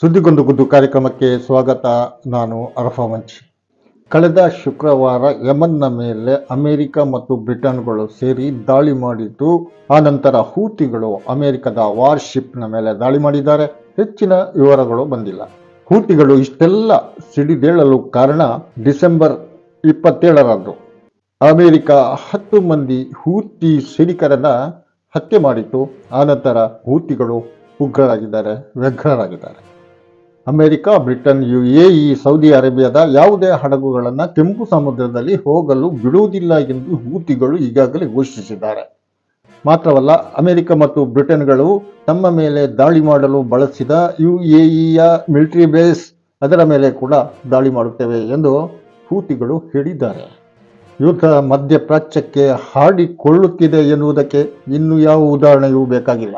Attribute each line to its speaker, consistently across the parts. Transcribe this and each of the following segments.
Speaker 1: ಸುದ್ದಿಗೊಂದು ಗುದ್ದು ಕಾರ್ಯಕ್ರಮಕ್ಕೆ ಸ್ವಾಗತ. ನಾನು ಅರಫಾ ಮಂಚಿ. ಕಳೆದ ಶುಕ್ರವಾರ ಯಮನ್ನ ಮೇಲೆ ಅಮೆರಿಕ ಮತ್ತು ಬ್ರಿಟನ್ಗಳು ಸೇರಿ ದಾಳಿ ಮಾಡಿದ್ದು, ಆ ನಂತರ ಹೂತಿಗಳು ಅಮೆರಿಕದ ವಾರ್ಶಿಪ್ನ ಮೇಲೆ ದಾಳಿ ಮಾಡಿದ್ದಾರೆ. ಹೆಚ್ಚಿನ ವಿವರಗಳು ಬಂದಿಲ್ಲ. ಹೂತಿಗಳು ಇಷ್ಟೆಲ್ಲ ಸಿಡಿದೇಳಲು ಕಾರಣ ಡಿಸೆಂಬರ್ ಇಪ್ಪತ್ತೇಳರಂದು. ಅಮೆರಿಕ ಹತ್ತು ಮಂದಿ ಹೂತಿ ಸೈನಿಕರನ್ನ ಹತ್ಯೆ ಮಾಡಿತ್ತು. ಆನಂತರ ಹೂತಿಗಳು ಉಗ್ರರಾಗಿದ್ದಾರೆ, ವ್ಯಗ್ರರಾಗಿದ್ದಾರೆ. America, Britain U A E Saudi ಅರೇಬಿಯಾದ ಯಾವುದೇ ಹಡಗುಗಳನ್ನು ಕೆಂಪು ಸಮುದ್ರದಲ್ಲಿ ಹೋಗಲು ಬಿಡುವುದಿಲ್ಲ ಎಂದು ಹೂತಿಗಳು ಈಗಾಗಲೇ ಘೋಷಿಸಿದ್ದಾರೆ. ಮಾತ್ರವಲ್ಲ, ಅಮೆರಿಕ ಮತ್ತು ಬ್ರಿಟನ್ಗಳು ತಮ್ಮ ಮೇಲೆ ದಾಳಿ ಮಾಡಲು ಬಳಸಿದ ಯು ಎ ಇಯ ಮಿಲಿಟರಿ ಬೇಸ್ ಅದರ ಮೇಲೆ ಕೂಡ ದಾಳಿ ಮಾಡುತ್ತೇವೆ ಎಂದು ಹೂತಿಗಳು ಹೇಳಿದ್ದಾರೆ. ಯುದ್ಧ ಮಧ್ಯಪ್ರಾಚ್ಯಕ್ಕೆ ಹಾಡಿಕೊಳ್ಳುತ್ತಿದೆ ಎನ್ನುವುದಕ್ಕೆ ಇನ್ನು ಯಾವ ಉದಾಹರಣೆಯೂ ಬೇಕಾಗಿಲ್ಲ.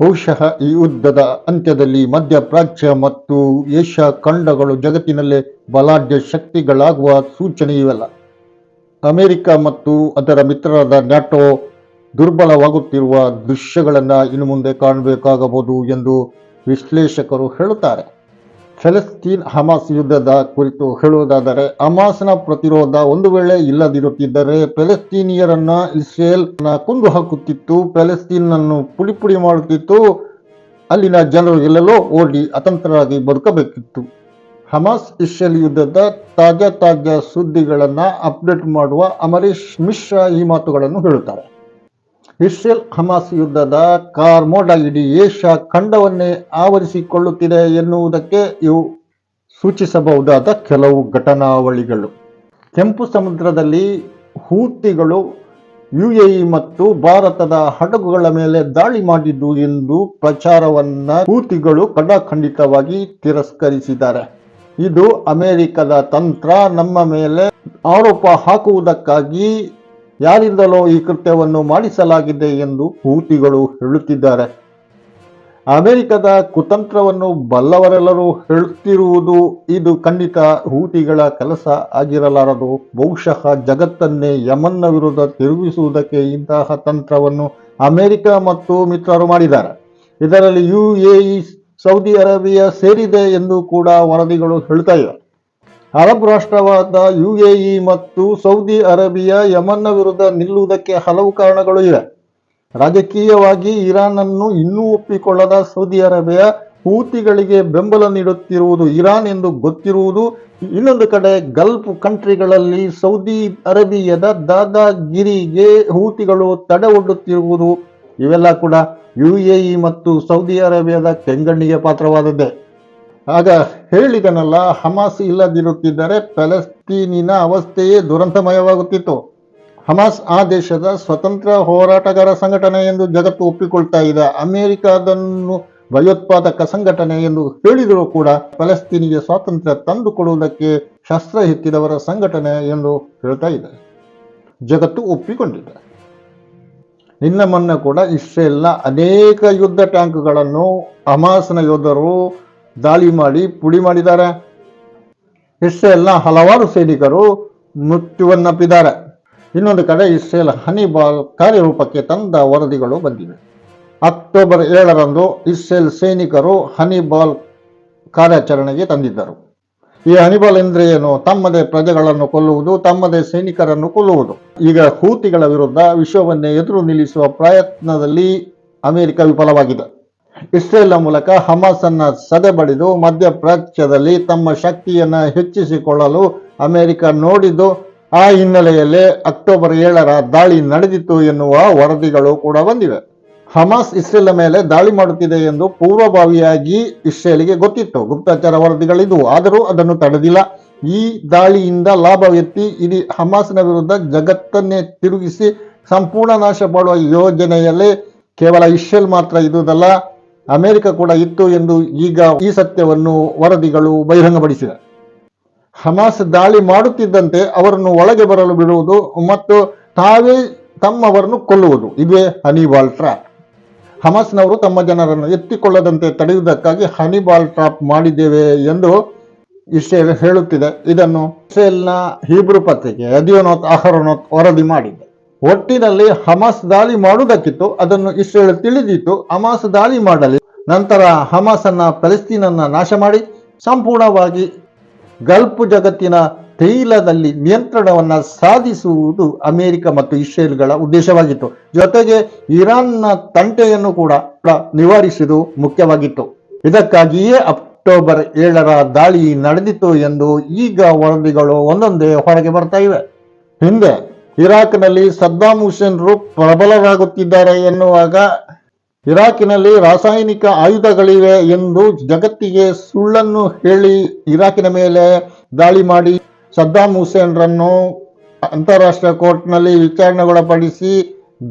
Speaker 1: ಬಹುಶಃ ಈ ಯುದ್ಧದ ಅಂತ್ಯದಲ್ಲಿ ಮಧ್ಯಪ್ರಾಚ್ಯ ಮತ್ತು ಏಷ್ಯಾ ಖಂಡಗಳು ಜಗತ್ತಿನಲ್ಲೇ ಬಲಾಢ್ಯ ಶಕ್ತಿಗಳಾಗುವ ಸೂಚನೆ ಇವೆಲ್ಲ ಅಮೆರಿಕ ಮತ್ತು ಅದರ ಮಿತ್ರರಾದ ನ್ಯಾಟೋ ದುರ್ಬಲವಾಗುತ್ತಿರುವ ದೃಶ್ಯಗಳನ್ನು ಇನ್ನು ಮುಂದೆ ಕಾಣಬೇಕಾಗಬಹುದು ಎಂದು ವಿಶ್ಲೇಷಕರು ಹೇಳುತ್ತಾರೆ. ಫೆಲಸ್ತೀನ್ ಹಮಾಸ್ ಯುದ್ಧದ ಕುರಿತು ಹೇಳುವುದಾದರೆ, ಹಮಾಸ್ನ ಪ್ರತಿರೋಧ ಒಂದು ವೇಳೆ ಇಲ್ಲದಿರುತ್ತಿದ್ದರೆ ಫೆಲಸ್ತೀನಿಯರನ್ನ ಇಸ್ರೇಲ್ ಕುಂದು ಹಾಕುತ್ತಿತ್ತು, ಫೆಲಸ್ತೀನನ್ನು ಪುಡಿ ಪುಡಿ ಮಾಡುತ್ತಿತ್ತು, ಅಲ್ಲಿನ ಜನರು ಎಲ್ಲೆಲ್ಲೋ ಓಡಿ ಅತಂತ್ರರಾಗಿ ಬದುಕಬೇಕಿತ್ತು. ಹಮಾಸ್ ಇಸ್ರೇಲ್ ಯುದ್ಧದ ತಾಜಾ ತಾಜಾ ಸುದ್ದಿಗಳನ್ನು ಅಪ್ಡೇಟ್ ಮಾಡುವ ಅಮರೀಶ್ ಮಿಶ್ರಾ ಈ ಮಾತುಗಳನ್ನು ಹೇಳುತ್ತಾರೆ. ಇಸ್ರೇಲ್ ಹಮಾಸ್ ಯುದ್ಧದ ಕಾರ್ಮೋಡ ಇಡೀ ಏಷ್ಯಾ ಖಂಡವನ್ನೇ ಆವರಿಸಿಕೊಳ್ಳುತ್ತಿದೆ ಎನ್ನುವುದಕ್ಕೆ ಇವು ಸೂಚಿಸಬಹುದಾದ ಕೆಲವು ಘಟನಾವಳಿಗಳು. ಕೆಂಪು ಸಮುದ್ರದಲ್ಲಿ ಹೂತಿಗಳು ಯುಎಇ ಮತ್ತು ಭಾರತದ ಹಡಗುಗಳ ಮೇಲೆ ದಾಳಿ ಮಾಡಿದ್ದು ಎಂದು ಪ್ರಚಾರವನ್ನ ಹೂತಿಗಳು ಕಡಾಖಂಡಿತವಾಗಿ ತಿರಸ್ಕರಿಸಿದ್ದಾರೆ. ಇದು ಅಮೆರಿಕದ ತಂತ್ರ ನಮ್ಮ ಮೇಲೆ ಆರೋಪ ಹಾಕುವುದಕ್ಕಾಗಿ ಯಾರಿಂದಲೋ ಈ ಕೃತ್ಯವನ್ನು ಮಾಡಿಸಲಾಗಿದೆ ಎಂದು ಹೂತಿಗಳು ಹೇಳುತ್ತಿದ್ದಾರೆ. ಅಮೆರಿಕದ ಕುತಂತ್ರವನ್ನು ಬಲ್ಲವರೆಲ್ಲರೂ ಹೇಳುತ್ತಿರುವುದು ಇದು ಖಂಡಿತ ಹೂತಿಗಳ ಕೆಲಸ ಆಗಿರಲಾರದು. ಬಹುಶಃ ಜಗತ್ತನ್ನೇ ಯಮನ್ನ ವಿರುದ್ಧ ತಿರುಗಿಸುವುದಕ್ಕೆ ಇಂತಹ ತಂತ್ರವನ್ನು ಅಮೆರಿಕ ಮತ್ತು ಮಿತ್ರರು ಮಾಡಿದ್ದಾರೆ. ಇದರಲ್ಲಿ ಯುಎಇ ಸೌದಿ ಅರೇಬಿಯಾ ಸೇರಿದೆ ಎಂದು ಕೂಡ ವರದಿಗಳು ಹೇಳ್ತಾ ಇವೆ. ಅರಬ್ ರಾಷ್ಟ್ರವಾದ ಯುಎಇ ಮತ್ತು ಸೌದಿ ಅರೇಬಿಯಾ ಯಮನ್ನ ವಿರುದ್ಧ ನಿಲ್ಲುವುದಕ್ಕೆ ಹಲವು ಕಾರಣಗಳು ಇವೆ. ರಾಜಕೀಯವಾಗಿ ಇರಾನ್ ಅನ್ನು ಇನ್ನೂ ಒಪ್ಪಿಕೊಳ್ಳದ ಸೌದಿ ಅರೇಬಿಯಾ ಹೂತಿಗಳಿಗೆ ಬೆಂಬಲ ನೀಡುತ್ತಿರುವುದು ಇರಾನ್ ಎಂದು ಗೊತ್ತಿರುವುದು. ಇನ್ನೊಂದು ಕಡೆ ಗಲ್ಫ್ ಕಂಟ್ರಿಗಳಲ್ಲಿ ಸೌದಿ ಅರೇಬಿಯಾದ ದಾದಾಗಿರಿಗೆ ಹೂತಿಗಳು ತಡೆ ಒಡ್ಡುತ್ತಿರುವುದು ಇವೆಲ್ಲ ಕೂಡ ಯುಎಇ ಮತ್ತು ಸೌದಿ ಅರೇಬಿಯಾದ ಕೆಂಗಣ್ಣಿಗೆ ಪಾತ್ರವಾದದ್ದೇ. ಆಗ ಹೇಳಿದನಲ್ಲ, ಹಮಾಸ್ ಇಲ್ಲದಿರುತ್ತಿದ್ದರೆ ಪ್ಯಾಲೆಸ್ತೀನಿನ ಅವಸ್ಥೆಯೇ ದುರಂತಮಯವಾಗುತ್ತಿತ್ತು. ಹಮಾಸ್ ಆ ದೇಶದ ಸ್ವತಂತ್ರ ಹೋರಾಟಗಾರ ಸಂಘಟನೆ ಎಂದು ಜಗತ್ತು ಒಪ್ಪಿಕೊಳ್ತಾ ಇದೆ. ಅಮೆರಿಕ ಅದನ್ನು ಭಯೋತ್ಪಾದಕ ಸಂಘಟನೆ ಎಂದು ಹೇಳಿದರೂ ಕೂಡ ಫಲಸ್ತೀನಿಗೆ ಸ್ವಾತಂತ್ರ್ಯ ತಂದುಕೊಡುವುದಕ್ಕೆ ಶಸ್ತ್ರ ಎತ್ತಿದವರ ಸಂಘಟನೆ ಎಂದು ಹೇಳ್ತಾ ಇದೆ. ಜಗತ್ತು ಒಪ್ಪಿಕೊಂಡಿದೆ. ನಿನ್ನ ಮೊನ್ನೆ ಕೂಡ ಇಸ್ರೇಲ್ನ ಅನೇಕ ಯುದ್ಧ ಟ್ಯಾಂಕ್ಗಳನ್ನು ಹಮಾಸ್ನ ಯೋಧರು ದಾಳಿ ಮಾಡಿ, ಪುಡಿ ಮಾಡಿದ್ದಾರೆ. ಇಸ್ರೇಲ್ನ ಹಲವಾರು ಸೈನಿಕರು ಮೃತ್ಯುವನ್ನಪ್ಪಿದ್ದಾರೆ. ಇನ್ನೊಂದು ಕಡೆ ಇಸ್ರೇಲ್ ಹನಿಬಾಲ್ ಕಾರ್ಯರೂಪಕ್ಕೆ ತಂದ ವರದಿಗಳು ಬಂದಿವೆ. ಅಕ್ಟೋಬರ್ ಏಳರಂದು ಇಸ್ರೇಲ್ ಸೈನಿಕರು ಹನಿಬಾಲ್ ಕಾರ್ಯಾಚರಣೆಗೆ ತಂದಿದ್ದರು. ಈ ಹನಿಬಾಲ್ ಎಂದ್ರೆ ಏನು? ತಮ್ಮದೇ ಪ್ರಜೆಗಳನ್ನು ಕೊಲ್ಲುವುದು, ತಮ್ಮದೇ ಸೈನಿಕರನ್ನು ಕೊಲ್ಲುವುದು. ಈಗ ಹೂತಿಗಳ ವಿರುದ್ಧ ವಿಶ್ವವನ್ನೇ ಎದುರು ನಿಲ್ಲಿಸುವ ಪ್ರಯತ್ನದಲ್ಲಿ ಅಮೆರಿಕ ವಿಫಲವಾಗಿದೆ. ಇಸ್ರೇಲ್ನ ಮೂಲಕ ಹಮಾಸ್ ಅನ್ನ ಸದೆಬಡಿದು ಮಧ್ಯಪ್ರಾಚ್ಯದಲ್ಲಿ ತಮ್ಮ ಶಕ್ತಿಯನ್ನ ಹೆಚ್ಚಿಸಿಕೊಳ್ಳಲು ಅಮೆರಿಕ ನೋಡಿದ್ದು, ಆ ಹಿನ್ನೆಲೆಯಲ್ಲಿ ಅಕ್ಟೋಬರ್ ಏಳರ ದಾಳಿ ನಡೆದಿತ್ತು ಎನ್ನುವ ವರದಿಗಳು ಕೂಡ ಬಂದಿವೆ. ಹಮಾಸ್ ಇಸ್ರೇಲ್ ಮೇಲೆ ದಾಳಿ ಮಾಡುತ್ತಿದೆ ಎಂದು ಪೂರ್ವಭಾವಿಯಾಗಿ ಇಸ್ರೇಲ್ಗೆ ಗೊತ್ತಿತ್ತು. ಗುಪ್ತಚರ ವರದಿಗಳಿದ್ವು ಆದರೂ ಅದನ್ನು ತಡೆದಿಲ್ಲ. ಈ ದಾಳಿಯಿಂದ ಲಾಭವೆತ್ತಿ ಇಡೀ ಹಮಾಸ್ನ ವಿರುದ್ಧ ಜಗತ್ತನ್ನೇ ತಿರುಗಿಸಿ ಸಂಪೂರ್ಣ ನಾಶ ಮಾಡುವ ಯೋಜನೆಯಲ್ಲಿ ಕೇವಲ ಇಸ್ರೇಲ್ ಮಾತ್ರ ಇದುದಲ್ಲ ಅಮೆರಿಕ ಕೂಡ ಇತ್ತು ಎಂದು ಈಗ ಈ ಸತ್ಯವನ್ನು ವರದಿಗಳು ಬಹಿರಂಗಪಡಿಸಿದೆ ಹಮಾಸ್ ದಾಳಿ ಮಾಡುತ್ತಿದ್ದಂತೆ ಅವರನ್ನು ಒಳಗೆ ಬರಲು ಬಿಡುವುದು ಮತ್ತು ತಾವೇ ತಮ್ಮವರನ್ನು ಕೊಲ್ಲುವುದು. ಇದೇ ಹನಿಬಾಲ್ ಟ್ರ್ಯಾಪ್ ಹಮಾಸ್ನವರು ತಮ್ಮ ಜನರನ್ನು ಎತ್ತಿಕೊಳ್ಳದಂತೆ ತಡೆಯುವುದಕ್ಕಾಗಿ ಹನಿಬಾಲ್ ಟ್ರಾಪ್ ಮಾಡಿದ್ದೇವೆ ಎಂದು ಇಸ್ರೇಲ್ ಹೇಳುತ್ತಿದೆ. ಇದನ್ನು ಇಸ್ರೇಲ್ನ ಹೀಬ್ರು ಪತ್ರಿಕೆ ಅದಿಯೋನೋತ್ ಅಹರೋನೋತ್ ವರದಿ ಮಾಡಿದೆ. ಒಟ್ಟಿನಲ್ಲಿ ಹಮಾಸ್ ದಾಳಿ ಮಾಡುವುದಕ್ಕಿತ್ತು, ಅದನ್ನು ಇಸ್ರೇಲ್ ತಿಳಿದಿತ್ತು, ಹಮಾಸ್ ದಾಳಿ ಮಾಡಲಿ. ನಂತರ ಹಮಾಸ್ ಅನ್ನ ಫಲಸ್ತೀನನ್ನ ನಾಶ ಮಾಡಿ, ಸಂಪೂರ್ಣವಾಗಿ ಗಲ್ಫ್ ಜಗತ್ತಿನ ತೈಲದಲ್ಲಿ ನಿಯಂತ್ರಣವನ್ನ ಸಾಧಿಸುವುದು ಅಮೆರಿಕ ಮತ್ತು ಇಸ್ರೇಲ್ಗಳ ಉದ್ದೇಶವಾಗಿತ್ತು. ಜೊತೆಗೆ ಇರಾನ್ನ ತಂಟೆಯನ್ನು ಕೂಡ ನಿವಾರಿಸುವುದು ಮುಖ್ಯವಾಗಿತ್ತು. ಇದಕ್ಕಾಗಿಯೇ ಅಕ್ಟೋಬರ್ ಏಳರ ದಾಳಿ ನಡೆದಿತ್ತು ಎಂದು ಈಗ ವರದಿಗಳು ಒಂದೊಂದೇ ಹೊರಗೆ ಬರ್ತಾ ಇವೆ. ಹಿಂದೆ ಇರಾಕ್ನಲ್ಲಿ ಸದ್ದಾಂ ಹುಸೇನ್ರು ಪ್ರಬಲರಾಗುತ್ತಿದ್ದಾರೆ ಎನ್ನುವಾಗ ಇರಾಕಿನಲ್ಲಿ ರಾಸಾಯನಿಕ ಆಯುಧಗಳಿವೆ ಎಂದು ಜಗತ್ತಿಗೆ ಸುಳ್ಳನ್ನು ಹೇಳಿ ಇರಾಕಿನ ಮೇಲೆ ದಾಳಿ ಮಾಡಿ ಸದ್ದಾಂ ಹುಸೇನ್ರನ್ನು ಅಂತಾರಾಷ್ಟ್ರೀಯ ಕೋರ್ಟ್ನಲ್ಲಿ ವಿಚಾರಣೆಗೊಳಪಡಿಸಿ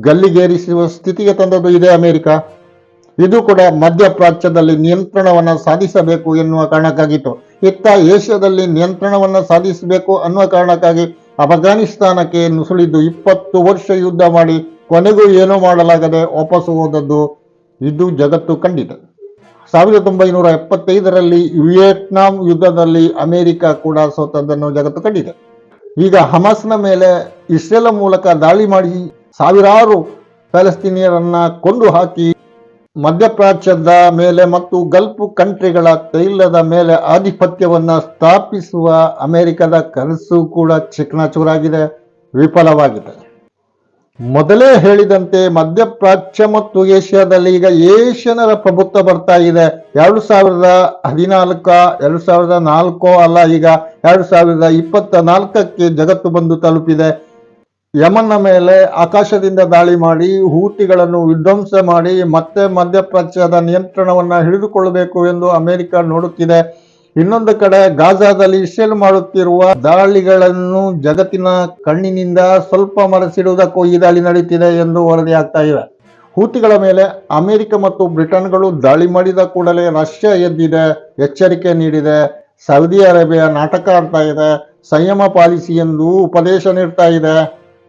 Speaker 1: ಗಲ್ಲಿಗೇರಿಸುವ ಸ್ಥಿತಿಗೆ ತಂದದ್ದು ಇದೆ ಅಮೆರಿಕ. ಇದು ಕೂಡ ಮಧ್ಯಪ್ರಾಚ್ಯದಲ್ಲಿ ನಿಯಂತ್ರಣವನ್ನು ಸಾಧಿಸಬೇಕು ಎನ್ನುವ ಕಾರಣಕ್ಕಾಗಿತ್ತು. ಇತ್ತ ಏಷ್ಯಾದಲ್ಲಿ ನಿಯಂತ್ರಣವನ್ನು ಸಾಧಿಸಬೇಕು ಅನ್ನುವ ಕಾರಣಕ್ಕಾಗಿ ಅಫಘಾನಿಸ್ತಾನಕ್ಕೆ ನುಸುಳಿದ್ದು ಇಪ್ಪತ್ತು ವರ್ಷ ಯುದ್ಧ ಮಾಡಿ ಕೊನೆಗೂ ಏನೂ ಮಾಡಲಾಗದೆ ವಾಪಸ್ ಹೋದದ್ದು ಇದು ಜಗತ್ತು ಕಂಡಿದೆ. ಸಾವಿರದ ಒಂಬೈನೂರ ಎಪ್ಪತ್ತೈದರಲ್ಲಿ ವಿಯೆಟ್ನಾಂ ಯುದ್ಧದಲ್ಲಿ ಅಮೆರಿಕ ಕೂಡ ಸೋತದ್ದನ್ನು ಜಗತ್ತು ಕಂಡಿದೆ. ಈಗ ಹಮಾಸ್ನ ಮೇಲೆ ಇಸ್ರೇಲ್ ಮೂಲಕ ದಾಳಿ ಮಾಡಿ ಸಾವಿರಾರು ಪ್ಯಾಲೆಸ್ತೀನಿಯರನ್ನ ಕೊಂದು ಹಾಕಿ ಮಧ್ಯಪ್ರಾಚ್ಯದ ಮೇಲೆ ಮತ್ತು ಗಲ್ಫ್ ಕಂಟ್ರಿಗಳ ತೈಲದ ಮೇಲೆ ಆಧಿಪತ್ಯವನ್ನ ಸ್ಥಾಪಿಸುವ ಅಮೆರಿಕದ ಕನಸು ಕೂಡ ಚಿಕ್ಕನಚೂರಾಗಿದೆ ವಿಫಲವಾಗಿದೆ. ಮೊದಲೇ ಹೇಳಿದಂತೆ ಮಧ್ಯಪ್ರಾಚ್ಯ ಮತ್ತು ಏಷ್ಯಾದಲ್ಲಿ ಈಗ ಏಷ್ಯನರ ಪ್ರಭುತ್ವ ಬರ್ತಾ ಇದೆ. ಎರಡು ಸಾವಿರದ ಹದಿನಾಲ್ಕ, ಎರಡು ಸಾವಿರದ ನಾಲ್ಕೋ ಅಲ್ಲ ಈಗ ಎರಡು ಸಾವಿರದ ಇಪ್ಪತ್ತ ನಾಲ್ಕಕ್ಕೆ ಜಗತ್ತು ಬಂದು ತಲುಪಿದೆ. ಯಮನ್ನ ಮೇಲೆ ಆಕಾಶದಿಂದ ದಾಳಿ ಮಾಡಿ, ಹೂತಿಗಳನ್ನು ವಿಧ್ವಂಸ ಮಾಡಿ, ಮತ್ತೆ ಮಧ್ಯಪ್ರಾಚ್ಯದ ನಿಯಂತ್ರಣವನ್ನು ಹಿಡಿದುಕೊಳ್ಳಬೇಕು ಎಂದು ಅಮೆರಿಕ ನೋಡುತ್ತಿದೆ. ಇನ್ನೊಂದು ಕಡೆ, ಗಾಜಾದಲ್ಲಿ ಇಸ್ರೇಲ್ ಮಾಡುತ್ತಿರುವ ದಾಳಿಗಳನ್ನು ಜಗತ್ತಿನ ಕಣ್ಣಿನಿಂದ ಸ್ವಲ್ಪ ಮರೆಸಿಡುವುದಕ್ಕೂ ಈ ದಾಳಿ ನಡೀತಿದೆ ಎಂದು ವರದಿ ಆಗ್ತಾ ಇವೆ. ಹೂತಿಗಳ ಮೇಲೆ ಅಮೆರಿಕ ಮತ್ತು ಬ್ರಿಟನ್ಗಳು ದಾಳಿ ಮಾಡಿದ ಕೂಡಲೇ ರಷ್ಯಾ ಎದ್ದಿದೆ, ಎಚ್ಚರಿಕೆ ನೀಡಿದೆ. ಸೌದಿ ಅರೇಬಿಯಾ ನಾಟಕ ಆಡ್ತಾ ಇದೆ, ಸಂಯಮ ಪಾಲಿಸಿ ಎಂದು ಉಪದೇಶ ನೀಡ್ತಾ ಇದೆ.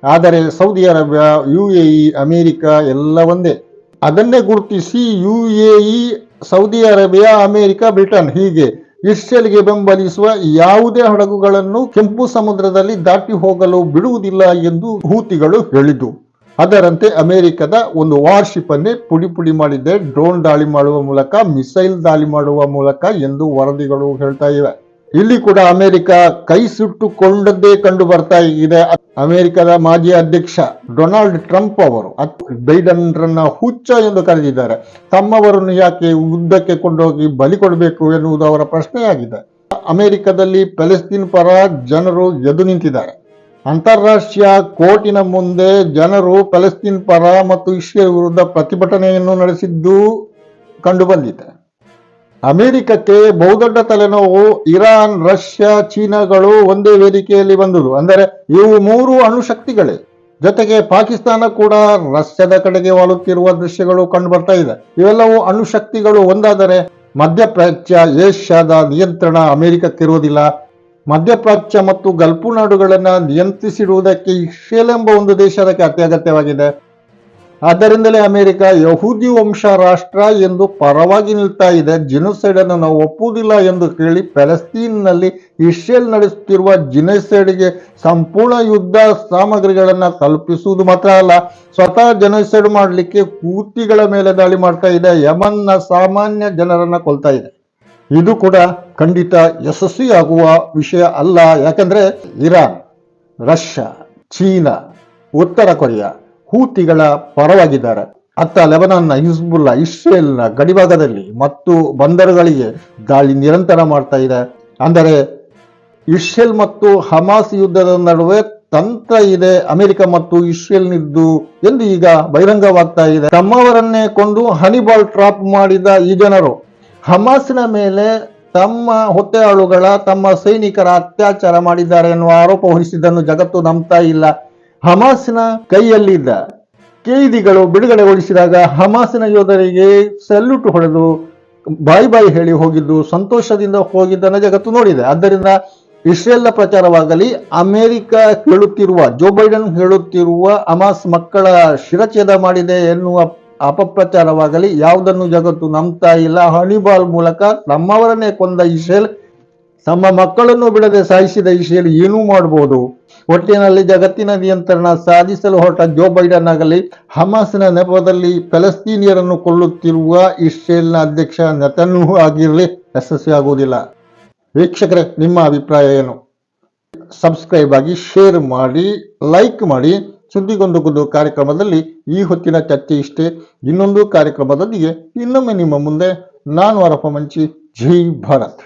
Speaker 1: ಆದರೆ Saudi Arabia U A E America ಎಲ್ಲ ಒಂದೇ. ಅದನ್ನೇ ಗುರುತಿಸಿ U A E Saudi Arabia, America, Britain ಹೀಗೆ ಇಸ್ರೇಲ್ಗೆ ಬೆಂಬಲಿಸುವ ಯಾವುದೇ ಹಡಗುಗಳನ್ನು ಕೆಂಪು ಸಮುದ್ರದಲ್ಲಿ ದಾಟಿ ಹೋಗಲು ಬಿಡುವುದಿಲ್ಲ ಎಂದು ಹೂತಿಗಳು ಹೇಳಿದ್ದು. ಅದರಂತೆ ಅಮೆರಿಕದ ಒಂದು ವಾರ್ಶಿಪ್ ಅನ್ನೇ ಪುಡಿ ಪುಡಿ ಮಾಡಿದ್ದೆ ಡ್ರೋನ್ ದಾಳಿ ಮಾಡುವ ಮೂಲಕ, ಮಿಸೈಲ್ ದಾಳಿ ಮಾಡುವ ಮೂಲಕ ಎಂದು ವರದಿಗಳು ಹೇಳ್ತಾ ಇವೆ. ಇಲ್ಲಿ ಕೂಡ ಅಮೆರಿಕ ಕೈ ಸುಟ್ಟುಕೊಂಡದ್ದೇ ಕಂಡು ಬರ್ತಾ ಇದೆ. ಅಮೆರಿಕದ ಮಾಜಿ ಅಧ್ಯಕ್ಷ ಡೊನಾಲ್ಡ್ ಟ್ರಂಪ್ ಅವರು ಬೈಡನ್ ರನ್ನ ಹುಚ್ಚ ಎಂದು ಕರೆದಿದ್ದಾರೆ. ತಮ್ಮವರನ್ನು ಯಾಕೆ ಯುದ್ಧಕ್ಕೆ ಕೊಂಡೋಗಿ ಬಲಿ ಕೊಡಬೇಕು ಎನ್ನುವುದು ಅವರ ಪ್ರಶ್ನೆಯಾಗಿದೆ. ಅಮೆರಿಕದಲ್ಲಿ ಪ್ಯಾಲೆಸ್ತೀನ್ ಪರ ಜನರು ಎದು ನಿಂತಿದ್ದಾರೆ. ಅಂತಾರಾಷ್ಟ್ರೀಯ ಕೋರ್ಟಿನ ಮುಂದೆ ಜನರು ಪ್ಯಾಲೆಸ್ತೀನ್ ಪರ ಮತ್ತು ಇಸ್ರೇಲ್ ವಿರುದ್ಧ ಪ್ರತಿಭಟನೆಯನ್ನು ನಡೆಸಿದ್ದು ಕಂಡುಬಂದಿದೆ ಅಮೆರಿಕಕ್ಕೆ ಬಹುದೊಡ್ಡ ತಲೆನೋವು, ಇರಾನ್, ರಷ್ಯಾ, ಚೀನಾಗಳು ಒಂದೇ ವೇದಿಕೆಯಲ್ಲಿ ಬಂದುದು. ಅಂದರೆ ಇವು ಮೂರು ಅಣುಶಕ್ತಿಗಳೇ. ಜೊತೆಗೆ ಪಾಕಿಸ್ತಾನ ಕೂಡ ರಷ್ಯಾದ ಕಡೆಗೆ ವಾಲುತ್ತಿರುವ ದೃಶ್ಯಗಳು ಕಂಡು ಬರ್ತಾ ಇದೆ. ಇವೆಲ್ಲವೂ ಅಣುಶಕ್ತಿಗಳು. ಒಂದಾದರೆ ಮಧ್ಯಪ್ರಾಚ್ಯ ಏಷ್ಯಾದ ನಿಯಂತ್ರಣ ಅಮೆರಿಕಕ್ಕಿರುವುದಿಲ್ಲ. ಮಧ್ಯಪ್ರಾಚ್ಯ ಮತ್ತು ಗಲ್ಪು ನಾಡುಗಳನ್ನು ನಿಯಂತ್ರಿಸಿಡುವುದಕ್ಕೆ ಇಸ್ರೇಲ್ ಎಂಬ ಒಂದು ದೇಶ ಅದಕ್ಕೆ ಅತ್ಯಗತ್ಯವಾಗಿದೆ ಆದ್ದರಿಂದಲೇ ಅಮೆರಿಕ ಯಹೂದಿ ವಂಶ ರಾಷ್ಟ್ರ ಎಂದು ಪರವಾಗಿ ನಿಲ್ತಾ ಇದೆ. ಜಿನೋಸೈಡ್ ಅನ್ನು ನಾವು ಒಪ್ಪುವುದಿಲ್ಲ ಎಂದು ಹೇಳಿ ಪ್ಯಾಲೆಸ್ತೀನ್ನಲ್ಲಿ ಇಸ್ರೇಲ್ ನಡೆಸುತ್ತಿರುವ ಜಿನೋಸೈಡ್ಗೆ ಸಂಪೂರ್ಣ ಯುದ್ಧ ಸಾಮಗ್ರಿಗಳನ್ನು ತಲುಪಿಸುವುದು ಮಾತ್ರ ಅಲ್ಲ, ಸ್ವತಃ ಜನಸೈಡ್ ಮಾಡಲಿಕ್ಕೆ ಕೂತಿಗಳ ಮೇಲೆ ದಾಳಿ ಮಾಡ್ತಾ ಇದೆ. ಯಮನ್ನ ಸಾಮಾನ್ಯ ಜನರನ್ನು ಕೊಲ್ತಾ ಇದೆ. ಇದು ಕೂಡ ಖಂಡಿತ ಯಶಸ್ವಿಯಾಗುವ ವಿಷಯ ಅಲ್ಲ. ಯಾಕಂದ್ರೆ ಇರಾನ್, ರಷ್ಯಾ, ಚೀನಾ, ಉತ್ತರ ಕೊರಿಯಾ ಹೂತಿಗಳ ಪರವಾಗಿದ್ದಾರೆ. ಅತ್ತ ಲೆಬನಾನ್ನ ಹಿಜ್ಬುಲ್ಲಾ ಇಸ್ರೇಲ್ನ ಗಡಿಭಾಗದಲ್ಲಿ ಮತ್ತು ಬಂದರುಗಳಿಗೆ ದಾಳಿ ನಿರಂತರ ಮಾಡ್ತಾ ಇದೆ. ಅಂದರೆ ಇಸ್ರೇಲ್ ಮತ್ತು ಹಮಾಸ್ ಯುದ್ಧದ ನಡುವೆ ತಂತ್ರ ಇದೆ, ಅಮೆರಿಕ ಮತ್ತು ಇಸ್ರೇಲ್ನಿದ್ದು ಎಂದು ಈಗ ಬಹಿರಂಗವಾಗ್ತಾ ಇದೆ. ತಮ್ಮವರನ್ನೇ ಕೊಂಡು ಹನಿಬಾಲ್ ಟ್ರಾಪ್ ಮಾಡಿದ ಈ ಜನರು ಹಮಾಸ್ನ ಮೇಲೆ ತಮ್ಮ ಹೊತ್ತೆಯಾಳುಗಳ ತಮ್ಮ ಸೈನಿಕರ ಅತ್ಯಾಚಾರ ಮಾಡಿದ್ದಾರೆ ಎನ್ನುವ ಆರೋಪ ಹೊರಿಸಿದ್ದನ್ನು ಜಗತ್ತು ನಂಬ್ತಾ ಇಲ್ಲ. ಹಮಾಸ್ನ ಕೈಯಲ್ಲಿದ್ದ ಕೈದಿಗಳು ಬಿಡುಗಡೆಗೊಳಿಸಿದಾಗ ಹಮಾಸಿನ ಯೋಧರಿಗೆ ಸೆಲ್ಯೂಟ್ ಹೊಡೆದು ಬಾಯಿ ಬಾಯಿ ಹೇಳಿ ಹೋಗಿದ್ದು, ಸಂತೋಷದಿಂದ ಹೋಗಿದ್ದನ್ನು ಜಗತ್ತು ನೋಡಿದೆ. ಆದ್ದರಿಂದ ಇಸ್ರೇಲ್ನ ಪ್ರಚಾರವಾಗಲಿ, ಅಮೆರಿಕ ಹೇಳುತ್ತಿರುವ, ಜೋ ಬೈಡನ್ ಹೇಳುತ್ತಿರುವ ಹಮಾಸ್ ಮಕ್ಕಳ ಶಿರಚ್ಛೇದ ಮಾಡಿದೆ ಎನ್ನುವ ಅಪಪ್ರಚಾರವಾಗಲಿ, ಯಾವುದನ್ನು ಜಗತ್ತು ನಂಬ್ತಾ ಇಲ್ಲ. ಹಣಿಬಾಲ್ ಮೂಲಕ ನಮ್ಮವರನ್ನೇ ಕೊಂದ ಇಸ್ರೇಲ್ ತಮ್ಮ ಮಕ್ಕಳನ್ನು ಬಿಡದೆ ಸಾಯಿಸಿದ ಇಸ್ರೇಲ್ ಏನೂ ಮಾಡಬಹುದು ಒಟ್ಟಿನಲ್ಲಿ ಜಗತ್ತಿನ ನಿಯಂತ್ರಣ ಸಾಧಿಸಲು ಹೊರಟ ಜೋ ಬೈಡನ್ ಆಗಲಿ, ಹಮಾಸ್ನ ನೆಪದಲ್ಲಿ ಫಲಸ್ತೀನಿಯರನ್ನು ಕೊಲ್ಲುತ್ತಿರುವ ಇಸ್ರೇಲ್ನ ಅಧ್ಯಕ್ಷ ನೆತನೂ ಆಗಿರಲಿ ಯಶಸ್ವಿ ಆಗುವುದಿಲ್ಲ. ವೀಕ್ಷಕರೇ, ನಿಮ್ಮ ಅಭಿಪ್ರಾಯ ಏನು? ಸಬ್ಸ್ಕ್ರೈಬ್ ಆಗಿ, ಶೇರ್ ಮಾಡಿ, ಲೈಕ್ ಮಾಡಿ. ಸುದ್ದಿಗೊಂದು ಕಾರ್ಯಕ್ರಮದಲ್ಲಿ ಈ ಹೊತ್ತಿನ ಚರ್ಚೆ ಇಷ್ಟೇ. ಇನ್ನೊಂದು ಕಾರ್ಯಕ್ರಮದೊಂದಿಗೆ ಇನ್ನೊಮ್ಮೆ ನಿಮ್ಮ ಮುಂದೆ. ನಾನು ಅರಪ ಮಂಚಿ. ಜೈ ಭಾರತ್.